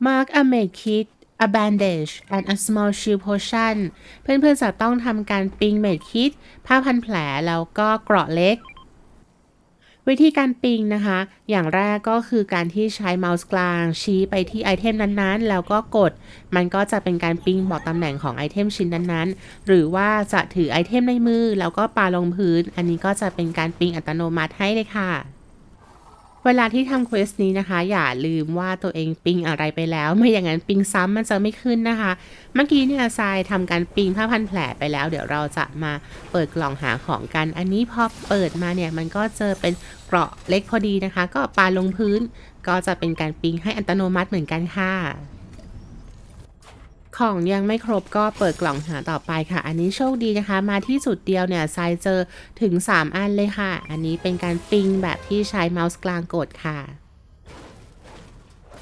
Mark a med kit a bandage and a small shield potion เพื่อนๆจะต้องทำการปิงเมดคิดผ้าพันแผลแล้วก็เกราะเล็ก วิธีการปิงนะคะ อย่างแรกก็คือการที่ใช้เมาส์กลาง ชี้ไปที่ไอเทมนั้นๆ แล้วก็กด มันก็จะเป็นการปิงบอกตำแหน่งของไอเทมชิ้นนั้นๆ หรือว่าจะถือไอเทมในมือ แล้วก็ปาลงพื้น อันนี้ก็จะเป็นการปิงอัตโนมัติให้เลยค่ะ เวลาที่ทำเควสนี้นะคะ อย่าลืมว่าตัวเองปิงอะไรไปแล้ว ไม่อย่างนั้นปิงซ้ำมันจะไม่ขึ้นนะคะ เมื่อกี้เนี่ยทรายทำการปิงผ้าพันแผลไปแล้ว เดี๋ยวเราจะมาเปิดกล่องหาของกัน อันนี้พอเปิดมาเนี่ยมันก็เจอเป็นเกราะเล็กพอดีนะคะ ก็ปาลงพื้น ก็จะเป็นการปิงให้อัตโนมัติเหมือนกันค่ะ ของยังไม่ครบก็เปิดกล่องหาต่อไปค่ะ อันนี้โชคดีนะคะ มาที่จุดเดียวเนี่ยทรายเจอถึง 3 อันเลยค่ะ อันนี้เป็นการปิงแบบที่ใช้เมาส์กลางกดค่ะ